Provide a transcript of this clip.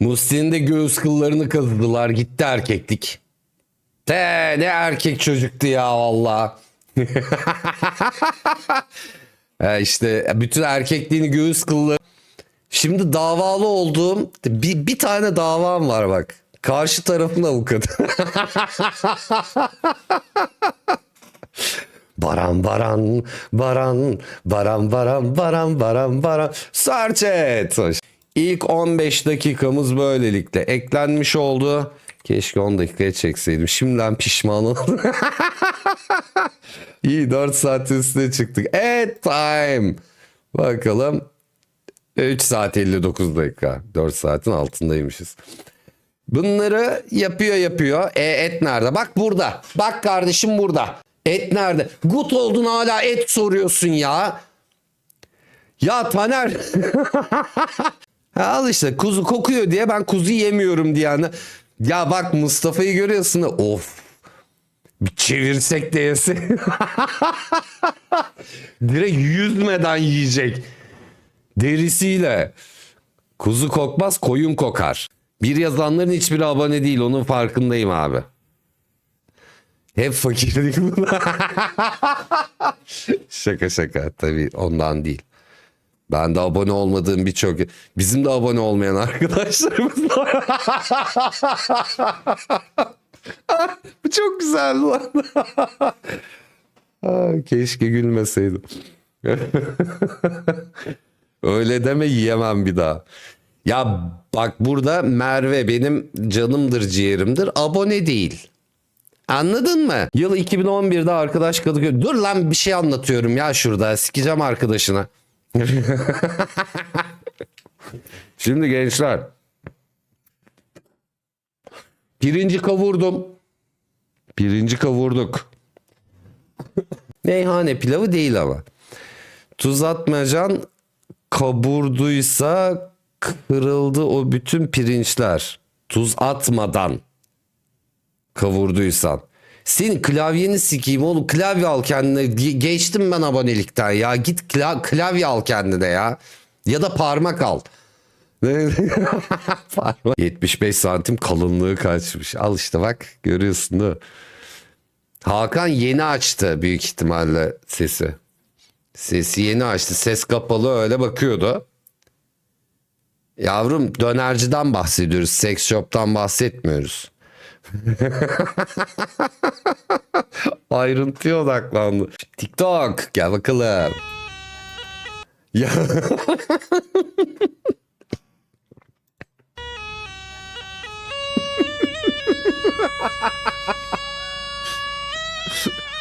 Musti'nin de göğüs kıllarını kazıdılar. Gitti erkeklik. Te ne erkek çocuktu ya valla. e işte bütün erkekliğini göğüs kılları. Şimdi davalı olduğum bir, bir tane davam var bak. Karşı tarafın avukatı. Baran baran baran baran baran baran baran baran search et. İlk 15 dakikamız böylelikle eklenmiş oldu. Keşke 10 dakikaya çekseydim. Şimdiden pişman oldum. İyi 4 saat üstüne çıktık. Evet time. Bakalım. 3 saat 59 dakika. 4 saatin altındaymışız. Bunları yapıyor yapıyor. E et nerede? Bak burada. Bak kardeşim burada. Et nerede? Gut oldun hala et soruyorsun ya. Ya Taner. Ha, Al işte kuzu kokuyor diye ben kuzu yemiyorum diye. Yani. Ya bak Mustafa'yı görüyorsun da of. Bir çevirsek de yese. Direkt yüzmeden yiyecek. Derisiyle. Kuzu kokmaz koyun kokar. Bir yazanların hiçbiri abone değil onun farkındayım abi. Hep fakirlik bunlar. şaka şaka tabii ondan değil. Ben de abone olmadığım birçok bizim de abone olmayan arkadaşlarımız var. Bu çok güzel lan. Keşke gülmeseydim. Öyle deme yiyemem bir daha. Ya bak burada Merve benim canımdır ciğerimdir abone değil. Anladın mı? Yıl 2011'de arkadaş Kadıköy. Dur lan bir şey anlatıyorum ya şurada. Sikeceğim arkadaşına. Şimdi gençler. Pirinci kavurdum. Pirinci kavurduk. Meyhane pilavı değil ama. Tuz atmayacaksın. Kaburduysa kırıldı o bütün pirinçler. Tuz atmadan kavurduysan. Senin klavyeni sikeyim oğlum klavye al kendine. Ge- Geçtim ben abonelikten ya. Git kla- klavye al kendine ya. Ya da parmak al. Parmak. 75 santim kalınlığı kaçmış. Al işte bak görüyorsun değil? Hakan yeni açtı büyük ihtimalle sesi. Sesi yeni açtı. Ses kapalı öyle bakıyordu. Yavrum dönerciden bahsediyoruz. Sex shop'tan bahsetmiyoruz. Ayrıntıya odaklandı. TikTok gel bakalım. Ya.